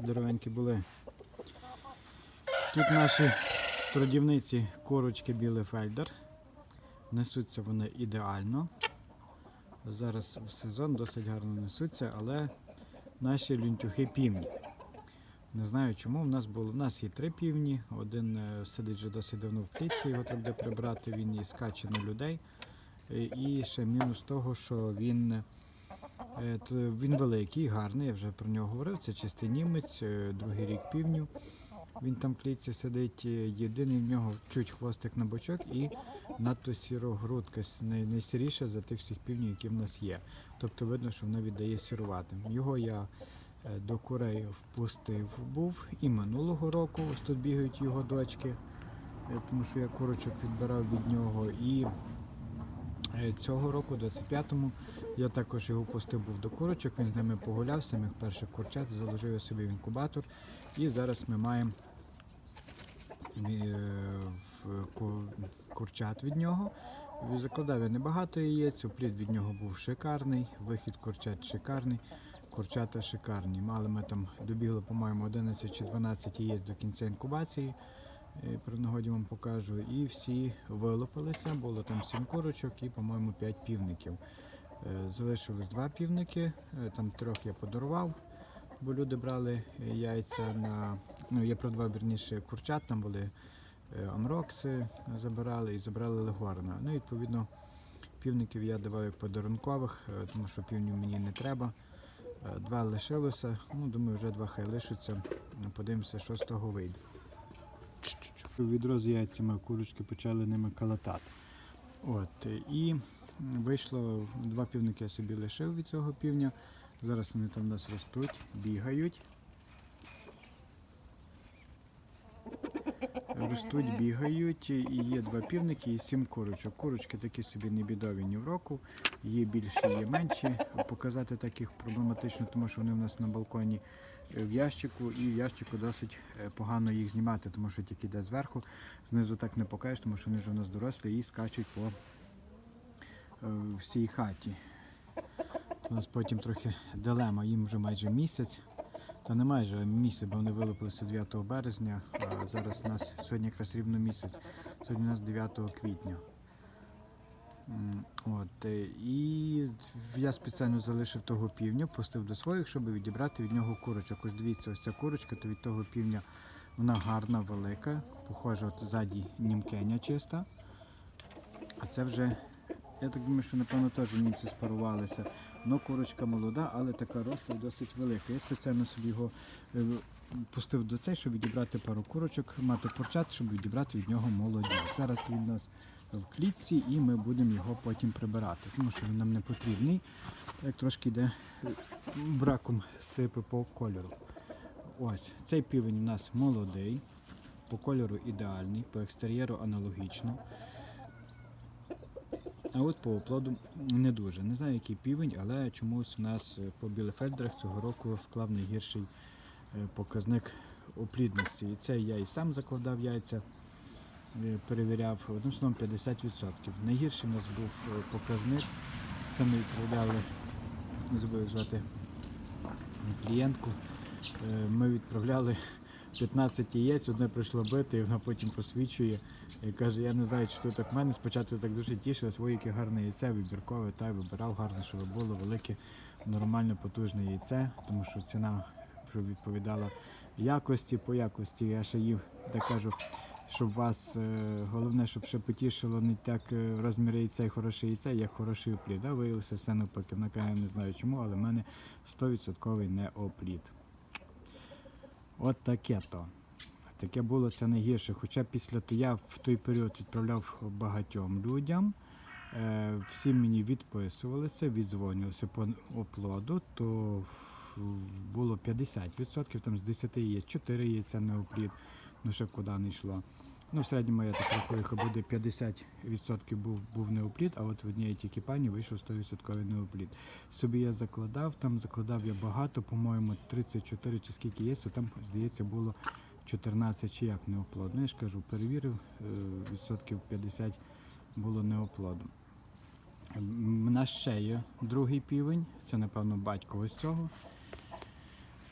здоровенькі були. Тут наші трудівниці курочки Білефельдер. Несуться вони ідеально. Зараз в сезон досить гарно несуться, але наші люнтюхи півні. Не знаю чому. У нас було. У нас є три півні. Один е, сидить вже досить давно в клітці, його треба прибрати, він і скаче на людей. Е, І ще мінус того, що він, е, він великий, гарний, я вже про нього говорив. Це чистий німець, е, другий рік півню. Він там в клітці сидить. е, Єдиний в нього чуть хвостик на бочок і надто сірогрудка, с- най- найсіріша за тих всіх півнів, які в нас є. Тобто видно, що вона віддає сіруватим. Його я е, до курей впустив був і минулого року. Ось тут бігають його дочки, е, тому що я курочок відбирав від нього. І е, цього року, 25-му, я також його пустив був до курочок, він з ними погуляв, самих перших курчат, заложив я собі в інкубатор. І зараз ми маємо е, курчат від нього. Закладав я небагато яєць, оплід від нього був шикарний, вихід курчат шикарний, курчата шикарні. Мали ми там добігли, по-моєму, 11 чи 12 яєць до кінця інкубації. Е, При нагоді вам покажу. І всі вилупилися. Було там 7 курочок і, по-моєму, 5 півників. Е, Залишилось два півники, е, там трьох я подарував, бо люди брали е, яйця на. Ну, я продавав вірніше курчат, там були амрокси, забирали і забрали легорна. Ну, відповідно, півників я давав як подарункових, тому що півнів мені не треба. Два лишилося, ну думаю, вже два хай лишаться. Подивимося, що з того вийде. Відро з яйцями курочки почали ними калатати. От, і вийшло, два півники я собі лишив від цього півня. Зараз вони там у нас ростуть, бігають. Ростуть, бігають, і є два півники і сім курочок. Курочки такі собі не бідові ні в року, є більші, є менші. Показати так їх проблематично, тому що вони у нас на балконі е, в ящику, і в ящику досить е, погано їх знімати, тому що тільки йде зверху. Знизу так не покажеш, тому що вони вже у нас дорослі і скачуть по е, всій хаті. У нас потім трохи дилема, їм вже майже місяць. Та не майже місяць, бо вони вилупилися 9 березня, а зараз у нас сьогодні якраз рівно місяць. Сьогодні у нас 9 квітня. От, е, і я спеціально залишив того півня, пустив до своїх, щоб відібрати від нього курочок. Ось дивіться, ось ця курочка, то від того півня вона гарна, велика, похожа от ззаді німкеня чиста. А це вже, я так думаю, що напевно теж німці спарувалися. Ну, курочка молода, але така росла досить велика. Я спеціально собі його е, пустив до цей, щоб відібрати пару курочок, мати курчат, щоб відібрати від нього молоді. Зараз він у нас в клітці і ми будемо його потім прибирати, тому що він нам не потрібний. Як трошки йде е, браком сипи по кольору. Ось, цей півень у нас молодий, по кольору ідеальний, по екстер'єру аналогічно. А от по оплоду не дуже. Не знаю, який півень, але чомусь у нас е, по білефельдрах цього року склав найгірший е, показник оплідності. І це я і сам закладав яйця, е, перевіряв, одним словом 50%. Найгірший у нас був показник. Ми відправляли, не забув звати клієнтку. Ми відправляли 15 яєць, одне прийшло бити, і вона потім посвідчує. І каже, я не знаю, чи то так в мене. Спочатку так дуже тішилась, ой, яке гарне яйце, вибіркове, та вибирав гарне, щоб було велике, нормальне, потужне яйце, тому що ціна відповідала якості по якості. Я ще їв, так кажу, щоб вас е, головне, щоб ще потішило не так е, розмір яйця і хороше яйце, як хороший оплід. А виявилося все навпаки. Вона каже, я не знаю чому, але в мене 100% не оплід. От таке то. Таке було це найгірше. Хоча після того я в той період відправляв багатьом людям. Е, всі мені відписувалися, відзвонювалися по оплоду, то було 50%, там з 10 є 4 яйця на оплід, ну ще куди не йшло. Ну, в середньому я так рахую, хай буде 50% був, був неоплід, а от в одній тільки пані вийшов 100% неоплід. Собі я закладав, там закладав я багато, по-моєму, 34 чи скільки є, то там, здається, було 14 чи як неоплодно. Я ж кажу, перевірив, е, відсотків 50 було неоплодом. У нас ще є другий півень, це напевно батько ось цього.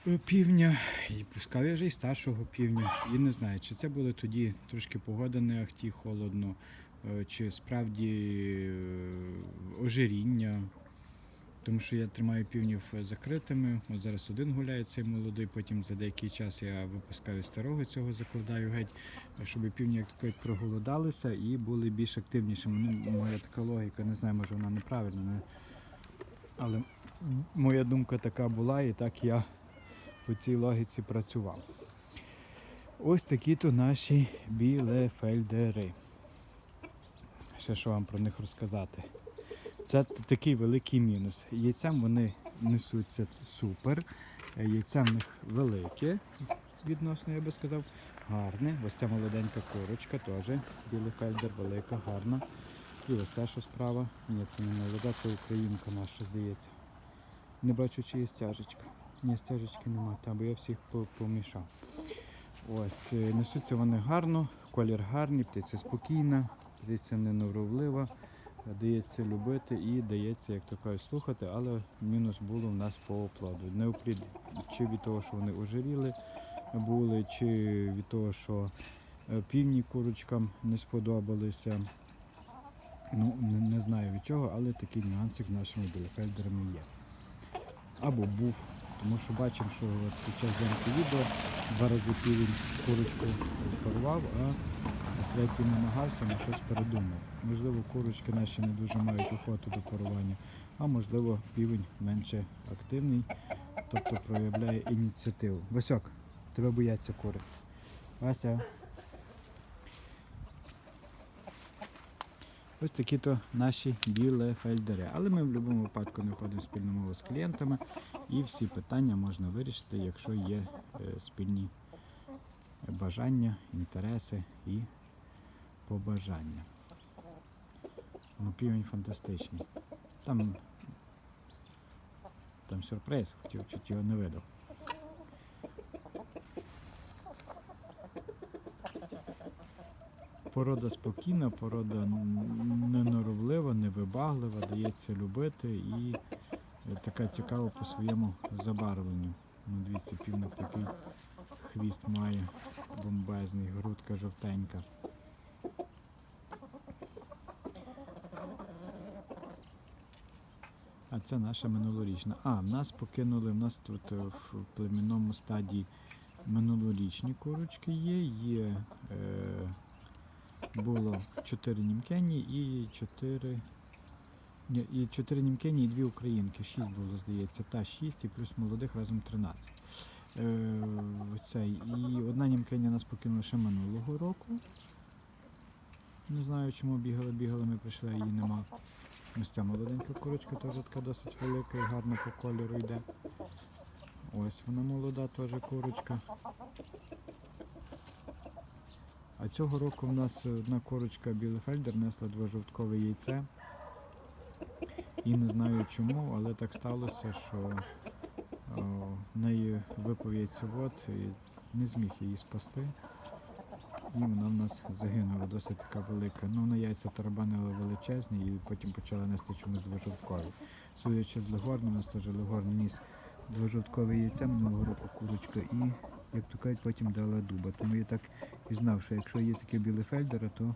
Е, півня, і пускав я вже і старшого півня. І не знаю, чи це було тоді трошки погода не ахті холодно, е, чи справді е, ожиріння. Тому що я тримаю півнів закритими. От зараз один гуляє цей молодий, потім за деякий час я випускаю старого цього, закладаю геть, щоб півні як кажуть, проголодалися і були більш активнішими. Ну, моя така логіка, не знаю, може вона неправильна, але моя думка така була, і так я по цій логіці працював. Ось такі то наші білефельдери. Ще що вам про них розказати. Це такий великий мінус. Яйцям вони несуться супер. Е, Яйця в них велике, відносно, я би сказав, гарне. Ось ця молоденька курочка теж білефельдер, велика, гарна. І ось ця що справа. Ні, це не молода, це українка наша, здається. Не бачу, чи є стяжечка. Ні, стяжечки немає, бо я всіх помішав. Ось, е, несуться вони гарно, колір гарний, птиця спокійна, птиця неноровлива, дається любити і дається, як то кажуть, слухати, але мінус було в нас по оплоду. Не оплід чи від того, що вони ожиріли були, чи від того, що е, півні курочкам не сподобалися. Ну, не, знаю від чого, але такий нюансик з нашими білефельдерами є. Або був. Тому що бачимо, що під час зйомки відео два рази півень курочку порвав, а третій намагався на щось передумав. Можливо, курочки наші не дуже мають охоту до порування, а можливо півень менше активний, тобто проявляє ініціативу. Васьок, тебе бояться кури. Вася. Ось такі то наші білефельдери. Але ми в будь-якому випадку не ходимо спільну мову з клієнтами і всі питання можна вирішити, якщо є е, спільні бажання, інтереси і побажання. Ну, півень фантастичний. Там, там сюрприз, хотів, чуть його не видав. Порода спокійна, порода неноровлива, невибаглива, дається любити і е, така цікава по своєму забарвленню. Ну, дивіться, півник такий хвіст має бомбезний, грудка жовтенька. А це наша минулорічна. А, в нас покинули, в нас тут е, в племінному стадії минулорічні курочки є. Є е, було 4 німкені і 4. Ні, і 4 німкені і 2 українки. 6 було, здається. Та 6 і плюс молодих разом 13. Е, цей. І одна німкеня нас покинула ще минулого року. Не знаю, чому бігали, бігали, ми прийшли, її нема. Ось ця молоденька курочка теж така досить велика і гарно по кольору йде. Ось вона молода теж курочка. А цього року в нас одна курочка Білефельдер несла двожовткове яйце. І не знаю чому, але так сталося, що в неї випав яйцевод і не зміг її спасти. І вона в нас загинула, досить така велика. Ну, на яйця тарабанили величезні і потім почали нести чомусь двожовткові. Судячи з Легорна, у нас теж Легорн ніс двожовткове яйце минулого року курочка і, як то кажуть, потім дала дуба. Тому я так і знав, що якщо є таке білефельдера, то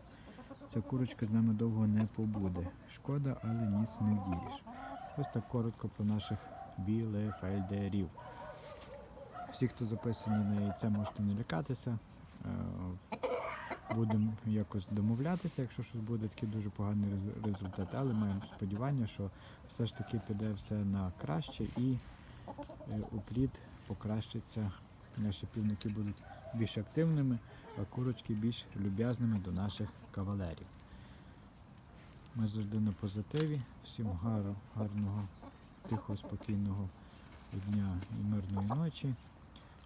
ця курочка з нами довго не побуде. Шкода, але ніс не вдієш. Ось так коротко про наших білефельдерів. Всі, хто записані на яйце, можете не лякатися. Е, Будемо якось домовлятися, якщо щось буде такий дуже поганий результат. Але маємо сподівання, що все ж таки піде все на краще і е, уплід покращиться. Наші півники будуть більш активними, а курочки більш люб'язними до наших кавалерів. Ми завжди на позитиві. Всім гару, гарного, тихого, спокійного дня і мирної ночі,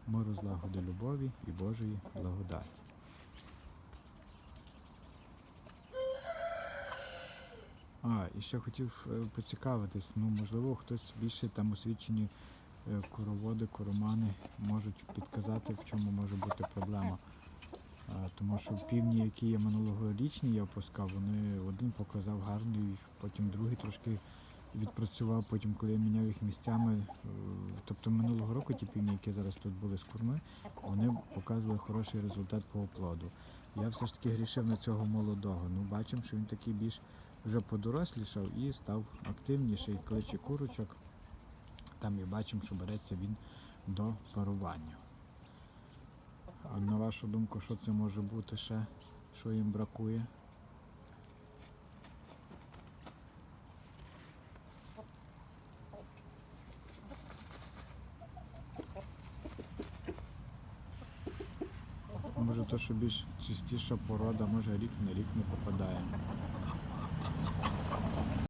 миру, злагоди, любові і Божої благодаті. А, і ще хотів е, поцікавитись, ну можливо хтось більше там освічені короводи, коромани можуть підказати, в чому може бути проблема. Тому що півні, які є минулогорічні, я опускав, вони один показав гарний, потім другий трошки відпрацював потім, коли я міняв їх місцями. е, Тобто минулого року ті півні, які зараз тут були з курми, вони показували хороший результат по оплоду. Я все ж таки грішив на цього молодого. Ну, бачимо, що він такий більш вже подорослішав і став активніший, кличе курочок. Там і бачимо, що береться він до парування. А на вашу думку, що це може бути ще? Що їм бракує? Може то, що більш чистіша порода, може рік на рік не попадає.